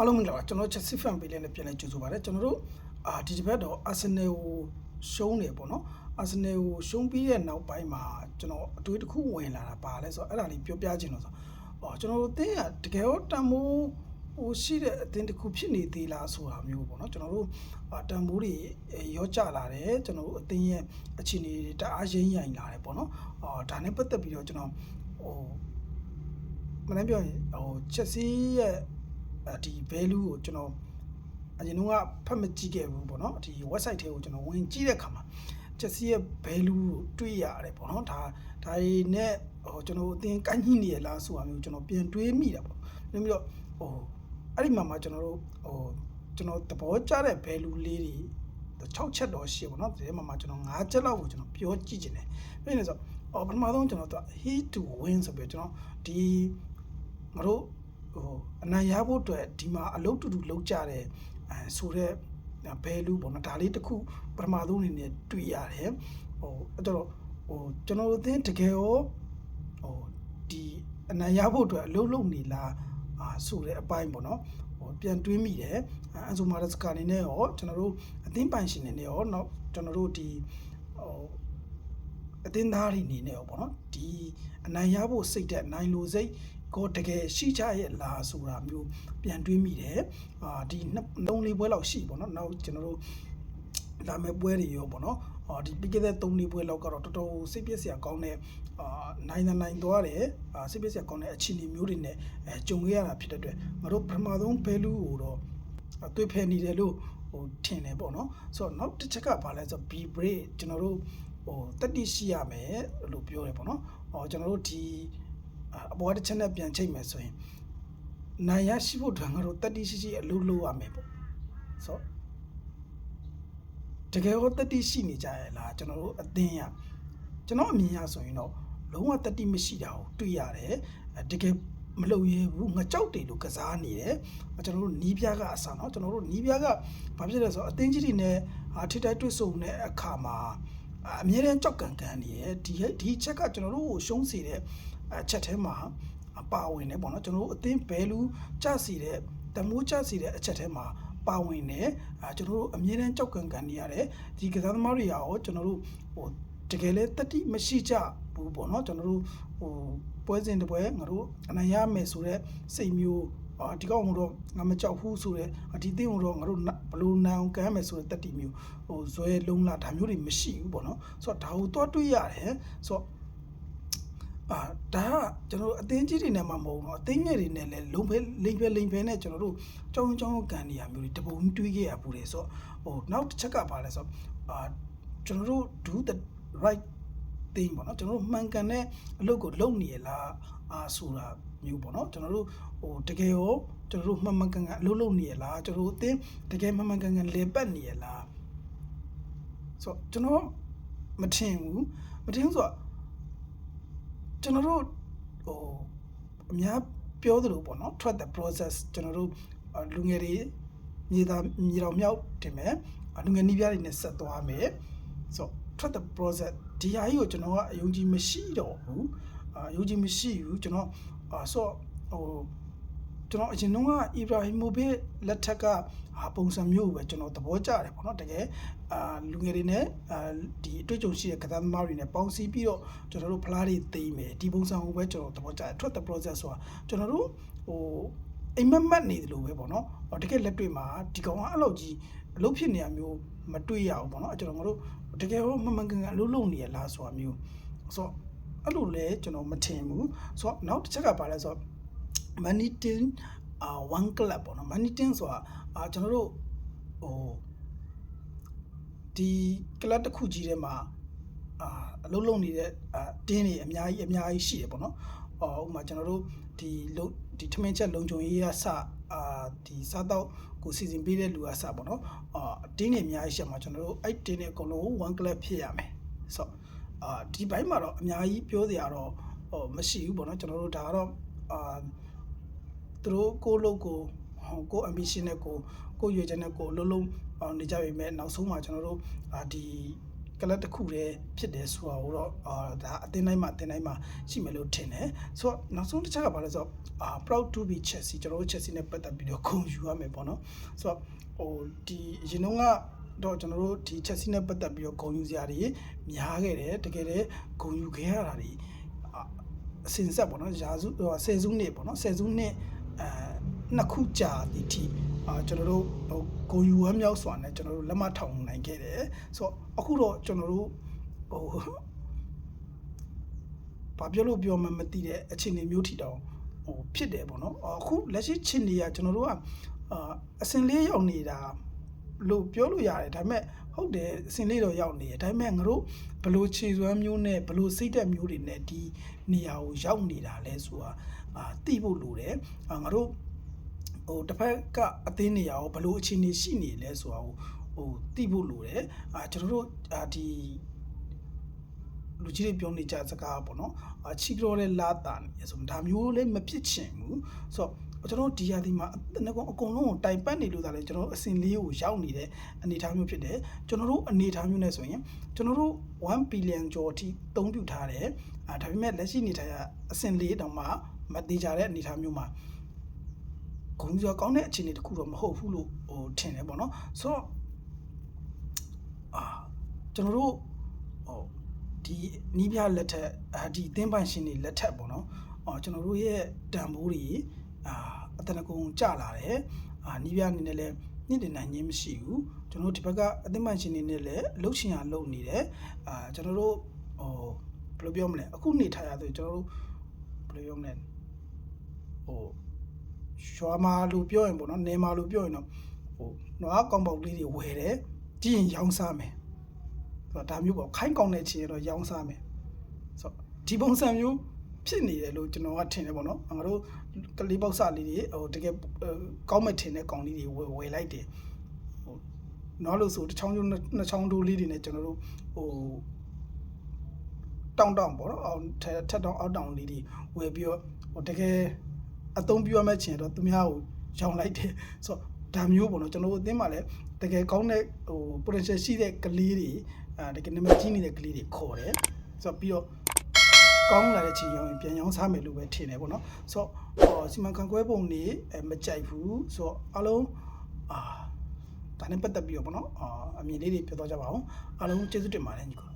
အားလုံးမင်္ဂလာပါကျွန်တော် Chelsea fan ပေးလေးနဲ့ပြန်လဲကြိုဆိုပါရစေကျွန်တော်တို့အာဒီတစ်ပတ်တော့ Arsenal ကိုရှုံးတယ်ပေါ့နော် Arsenal ကိုရှုံးပြီးတဲ့နောက်ပိုင်းမှာကျွန်တော်အတွေးတစ်ခုဝင်လာတာပါလဲဆိုတော့အဲ့ဒါလေးပြောပြခြင်းလို့ဆိုတော့ကျွန်တော်တို့အသင်းကတကယ်တော့တန်မိုးဟိုရှိတဲ့အသင်းတစ်ခုဖြစ်နေသေးလားဆိုတာမျိုးပေါ့နော်ကျွန်တော်တို့တန်မိုးတွေရောကျလာတယ်ကျွန်တော်တို့အသင်းရဲ့အခြေအနေတွေတအားရင်းရိုင်လာတယ်ပေါ့နော်အော်ဒါနဲ့ပတ်သက်ပြီးတော့ကျွန်တော်ဟိုမနေ့ပြောရင်ဟို Chelsea ရဲ့ ဒီ value ကိုကျွန်တော်အရင်ကဖတ်မကြည့်ခဲ့ဘူးပေါ့နော်ဒီ website ထဲကိုကျွန်တော်ဝင်ကြည့်တဲ့အခါမှာ Chelsea ရဲ့ value ကိုတွေ့ရတယ်ပေါ့နော်ဒါဒါတွေနဲ့ဟိုကျွန်တော်အသင်ကန့်ညှိနေရလားဆိုတာမျိုးကျွန်တော်ပြန်တွေးမိတာပေါ့ပြီးတော့ဟိုအဲ့ဒီမှာမှကျွန်တော်တို့ဟိုကျွန်တော်သဘောကျတဲ့ value လေးတွေ6ချက်တော့ရှိပေါ့နော်ဒီမှာမှကျွန်တော်5ချက်လောက်ကိုကျွန်တော်ပြောကြည့်ခြင်းတယ်ပြီးနေဆိုအော်ပထမဆုံးကျွန်တော်တို့ hit to win ဆိုပြီးကျွန်တော်ဒီငါတို့ ဟိုအနိုင်ရဖို့အတွက်ဒီမှာအလုပ်တူတူလုပ်ကြတဲ့အဲဆိုတော့ value ပေါ့နော်ဒါလေးတစ်ခုပထမဆုံးအနေနဲ့တွေ့ရတယ်ဟိုအဲ့တော့ဟိုကျွန်တော်တို့အသင်းတကယ်ရောဟိုဒီအနိုင်ရဖို့အတွက်အလုပ်လုပ်နေလားအာဆိုတဲ့အပိုင်းပေါ့နော်ဟိုပြန်တွေးမိတယ်အန်ဆိုမာရစကာနေနဲ့ရောကျွန်တော်တို့အသင်းပိုင်ရှင်နေနဲ့ရောနောက်ကျွန်တော်တို့ဒီဟိုအသင်းသားတွေနေနဲ့ရောပေါ့နော်ဒီအနိုင်ရဖို့စိတ်တဲ့နိုင်လိုစိတ် ကိုတကယ်ရှိကြရဲ့လားဆိုတာမျိုးပြန်တွေးမိတယ်အာဒီနှစ်လေးပွဲလောက်ရှိပေါ့နော်နောက်ကျွန်တော်တို့လာမယ့်ပွဲတွေရောပေါ့နော်အော်ဒီပြီးခဲ့တဲ့3လေးပွဲလောက်ကတော့တော်တော်စိတ်ပြည့်စရာကောင်းတဲ့အာနိုင်နိုင်သွားတယ်အာစိတ်ပြည့်စရာကောင်းတဲ့အခြေအနေမျိုးတွေနဲ့အဲကြုံခဲ့ရတာဖြစ်တဲ့အတွက်ငါတို့ပထမဆုံး value ကိုတော့တွေ့ဖယ်နေတယ်လို့ဟိုထင်တယ်ပေါ့နော်ဆိုတော့နောက်တစ်ချက်ကဘာလဲဆိုတော့ B break ကျွန်တော်တို့ဟိုတက်တိရှိရမယ်လို့ပြောတယ်ပေါ့နော်ဟောကျွန်တော်တို့ဒီ အပေါ်တစ်ချက်နဲ့ပြန်ချိန်မယ်ဆိုရင်နိုင်ရရှိဖို့အတွက်ငါတို့တက်တိရှိရှိအလုပ်လုပ်ရမယ်ပေါ့ဆိုတော့တကယ်ရောတက်တိရှိနေကြရဲ့လားကျွန်တော်တို့အသင်းရကျွန်တော်အမြင်ရဆိုရင်တော့လုံးဝတက်တိမရှိတာကိုတွေ့ရတယ်တကယ်မလုပ်ရဘူးငကြောက်တယ်လို့ကစားနေတယ်ကျွန်တော်တို့နီးပြားကအစားเนาะကျွန်တော်တို့နီးပြားကဘာဖြစ်လဲဆိုတော့အသင်းကြီးတွေနဲ့ထိတိုက်တွေ့ဆုံတဲ့အခါမှာအမြဲတမ်းကြောက်ကန်ကန်နေတယ်ဒီဒီချက်ကကျွန်တော်တို့ကိုရှုံးစေတဲ့ အချက်ထဲမှာအပါဝင်နေပေါ့နော်ကျွန်တော်တို့အသင်းဘဲလူကြစီတဲ့တမိုးကြစီတဲ့အချက်ထဲမှာပါဝင်နေအဲကျွန်တော်တို့အမြဲတမ်းကြောက်ကန်ကန်နေရတယ်ဒီကစားသမားတွေရောကျွန်တော်တို့ဟိုတကယ်လဲတတိမရှိကြဘူးပေါ့နော်ကျွန်တော်တို့ဟိုပွဲစဉ်တစ်ပွဲငါတို့အနိုင်ရမယ်ဆိုတော့စိတ်မျိုးအာဒီကောင်ကတော့ငါမကြောက်ဘူးဆိုတော့ဒီတင်းကတော့ငါတို့ဘလို့နန်ကမ်းမယ်ဆိုတဲ့တက်တီမျိုးဟိုဇွဲလုံးလာဒါမျိုးတွေမရှိဘူးပေါ့နော်ဆိုတော့ဒါကိုတော့တွေးရတယ်ဆိုတော့ အာဒါကကျွန်တော်တို့အသင်းကြီးတွေနဲ့မှမဟုတ်တော့အသင်းငယ်တွေနဲ့လည်းလုံဖဲလိမ့်ဖဲလိမ့်ဖဲနဲ့ကျွန်တော်တို့ကြောင်းကြောင်းကန်နေရမျိုးတွေတပုံတွေးခဲ့ရဘူးလေဆိုတော့ဟိုနောက်တစ်ချက်ကပါလဲဆိုတော့အာကျွန်တော်တို့ do the right thing ပေါ့နော်ကျွန်တော်တို့မှန်ကန်တဲ့အလုပ်ကိုလုပ်နေရလားအာဆိုတာမျိုးပေါ့နော်ကျွန်တော်တို့ဟိုတကယ်ရောကျွန်တော်တို့မှန်မှန်ကန်ကန်အလုပ်လုပ်နေရလားကျွန်တော်တို့အသင်းတကယ်မှန်မှန်ကန်ကန်လေပတ်နေရလားဆိုတော့ကျွန်တော်မထင်ဘူးမထင်ဘူးဆိုတော့ ကျွန်တော်တို့ဟိုအများပြောသလိုပေါ့နော် trust the process ကျွန်တော်တို့လူငယ်တွေမြေသားမြေတော်မြောက်တင်မယ်လူငယ်နှီးပြားတွေနဲ့ဆက်သွားမယ်ဆိုတော့ trust the process ဒီဟာကြီးကိုကျွန်တော်ကအယုံကြည်မရှိတော့ဘူးအာယုံကြည်မရှိဘူးကျွန်တော်အာဆိုဟို ကျွန်တော်အရင်တုန်းက Ibrahimovic လက်ထက်ကဟာပုံစံမျိုးပဲကျွန်တော်သဘောကျတယ်ပေါ့နော်တကယ်အာလူငယ်တွေနဲ့အာဒီအတွေ့အကြုံရှိတဲ့ကစားသမားတွေနဲ့ပေါင်းစည်းပြီးတော့ကျွန်တော်တို့ဖလားတွေသိမ်းမယ်ဒီပုံစံကိုပဲကျွန်တော်သဘောကျတယ် trust the process ဆိုတာကျွန်တော်တို့ဟိုအိမ်မက်မက်နေတယ်လို့ပဲပေါ့နော်တကယ်လက်တွေ့မှာဒီကောင်ကအဲ့လိုကြီးအလုပ်ဖြစ်နေရမျိုးမတွေ့ရဘူးပေါ့နော်ကျွန်တော်တို့တကယ်ဟိုမမှန်ကန်ကန်အလုပ်လုပ်နေရလားဆိုတာမျိုးဆိုတော့အဲ့လိုလဲကျွန်တော်မထင်ဘူးဆိုတော့နောက်တစ်ချက်ကပါလဲဆိုတော့ Manitin အာ one club ပေါ့နော် Manitin ဆိုတာအာကျွန်တော်တို့ဟိုဒီ club တစ်ခုကြီးထဲမှာအာအလုပ်လုပ်နေတဲ့အာတင်းတွေအများကြီးအများကြီးရှိတယ်ပေါ့နော်ဟောဥပမာကျွန်တော်တို့ဒီလုံဒီထမင်းချက်လုံခြုံရေးရစအာဒီစားတော့ကိုစီစဉ်ပေးတဲ့လူကစပေါ့နော်အာတင်းတွေအများကြီးရှိမှာကျွန်တော်တို့အဲ့တင်းတွေအကုန်လုံး one club ဖြစ်ရမယ်ဆိုတော့အာဒီဘိုင်းမှာတော့အများကြီးပြောစရာတော့ဟိုမရှိဘူးပေါ့နော်ကျွန်တော်တို့ဒါကတော့အာ သူတို့ကိုလုတ်ကိုဟိုကို ambition နဲ့ကိုကိုရွေချက်နဲ့ကိုလုံးလုံးအောင်နေကြပြီမဲ့နောက်ဆုံးမှာကျွန်တော်တို့အာဒီကကလပ်တစ်ခုတည်းဖြစ်တယ်ဆိုတာကိုတော့အာဒါအတင်းတိုင်းမှာအတင်းတိုင်းမှာရှိမယ်လို့ထင်တယ်ဆိုတော့နောက်ဆုံးတစ်ချက်ကဘာလဲဆိုတော့အာ proud to be Chelsea ကျွန်တော်တို့ Chelsea နဲ့ပတ်သက်ပြီးတော့ခုံယူရမယ်ပေါ့နော်ဆိုတော့ဟိုဒီအရင်တုန်းကတော့ကျွန်တော်တို့ဒီ Chelsea နဲ့ပတ်သက်ပြီးတော့ဂုဏ်ယူစရာတွေများခဲ့တယ်တကယ်တည်းဂုဏ်ယူခဲ့ရတာတွေအာအစင်ဆက်ပေါ့နော်ရာစုဟိုဆယ်စုနှစ်ပေါ့နော်ဆယ်စုနှစ် အဲနှစ်ခုကြာဒီထိအာကျွန်တော်တို့ဟိုဂုဏ်ယူဝမ်းမြောက်စွာနဲ့ကျွန်တော်တို့လက်မထောင်နိုင်ခဲ့တယ်ဆိုတော့အခုတော့ကျွန်တော်တို့ဟိုဘာပြောလို့ပြောမှမသိတဲ့အခြေအနေမျိုးထီတောင်ဟိုဖြစ်တယ်ပေါ့နော်အခုလက်ရှိချင်းတွေကကျွန်တော်တို့ကအာအစင်လေးရောက်နေတာလို့ပြောလို့ရတယ်ဒါပေမဲ့ဟုတ်တယ်အစင်လေးတော့ရောက်နေတယ်ဒါပေမဲ့ငါတို့ဘလို့ခြေစွမ်းမျိုးနဲ့ဘလို့စိတ်သက်မျိုးတွေနဲ့ဒီနေရာကိုရောက်နေတာလဲဆိုတာ အာသိဖို့လိုတယ်အာငါတို့ဟိုတစ်ဖက်ကအသင်းနေရာကိုဘလို့အခြေအနေရှိနေလဲဆိုတာကိုဟိုသိဖို့လိုတယ်အာကျွန်တော်တို့အာဒီလူကြီးတွေပြောနေကြစကားပေါ့နော်အချီကြောတဲ့လာတာနေဆိုဒါမျိုးလည်းမဖြစ်ချင်ဘူးဆိုတော့ကျွန်တော်ဒီရာဒီမှာငကုံအကုန်လုံးကိုတိုင်ပတ်နေလို့ဒါလည်းကျွန်တော်အစင်လေးကိုရောက်နေတဲ့အနေအထားမျိုးဖြစ်တယ်ကျွန်တော်တို့အနေအထားမျိုးနဲ့ဆိုရင်ကျွန်တော်တို့1 billion ကျော်အထိသုံးပြထားတယ်အာဒါပေမဲ့လက်ရှိအနေထားကအစင်လေးတောင်မှ မသေးကြတဲ့အနေအထားမျိုးမှာဂုံကြောကောင်းတဲ့အခြေအနေတခုတော့မဟုတ်ဘူးလို့ဟိုထင်တယ်ပေါ့နော်ဆိုတော့အာကျွန်တော်တို့ဟိုဒီနီးပြလက်ထက်အာဒီအသင်းပိုင်ရှင်တွေလက်ထက်ပေါ့နော်အော်ကျွန်တော်တို့ရဲ့တန်ဖိုးတွေအာအတနကုံကျလာတယ်အာနီးပြအနေနဲ့လည်းညှင့်တင်နိုင်ခြင်းမရှိဘူးကျွန်တော်တို့ဒီဘက်ကအသင်းပိုင်ရှင်တွေနဲ့လည်းလှုပ်ရှင်ရလှုပ်နေတယ်အာကျွန်တော်တို့ဟိုဘယ်လိုပြောမလဲအခုနေထားရဆိုကျွန်တော်တို့ဘယ်လိုပြောမလဲ ဟိုရွာမာလို့ပြောရင်ပေါ့နော်နေမာလို့ပြောရင်တော့ဟိုနွားကောင်ပေါက်လေးတွေဝယ်တယ်ကြည့်ရင်ရောင်းစားမယ်ဆိုတော့ဒါမျိုးပေါ့ခိုင်းကောင်းတဲ့ချင်ရတော့ရောင်းစားမယ်ဆိုတော့ဒီပုံစံမျိုးဖြစ်နေတယ်လို့ကျွန်တော်ကထင်တယ်ပေါ့နော်ငါတို့ကလေးပေါက်စလေးတွေဟိုတကယ်ကောင်းမဲ့ထင်တဲ့ကောင်လေးတွေဝယ်ဝယ်လိုက်တယ်ဟိုနော်လို့ဆိုတစ်ချောင်းကျိုးနှစ်ချောင်းတိုးလေးတွေနဲ့ကျွန်တော်တို့ဟိုတောင်းတောင်းပေါ့နော်အောင်ထက်ထက်တောင်းအောက်တောင်းလေးတွေဝယ်ပြီးတော့ဟိုတကယ် အသုံးပြုရမယ့်ချင်တော့သူများကိုရောင်းလိုက်တယ်ဆိုတော့ဒါမျိုးပေါ့နော်ကျွန်တော်တို့အသင်းမှာလည်းတကယ်ကောင်းတဲ့ဟို potential ရှိတဲ့ကလေးတွေအဲတကယ်နံပါတ်ကြီးနေတဲ့ကလေးတွေခေါ်တယ်ဆိုတော့ပြီးတော့ကောင်းလာတဲ့ချိန်ရောင်းရင်ပြန်ရောင်းစားမယ်လို့ပဲထင်တယ်ပေါ့နော်ဆိုတော့ဟောစီမံခန့်ခွဲပုံနေအဲမကြိုက်ဘူးဆိုတော့အလုံးအာဒါနဲ့ပတ်သက်ပြီးတော့ပေါ့နော်အာအမြင်လေးတွေပြောတော့ကြပါအောင်အားလုံးကျေးဇူးတင်ပါတယ်ညီကို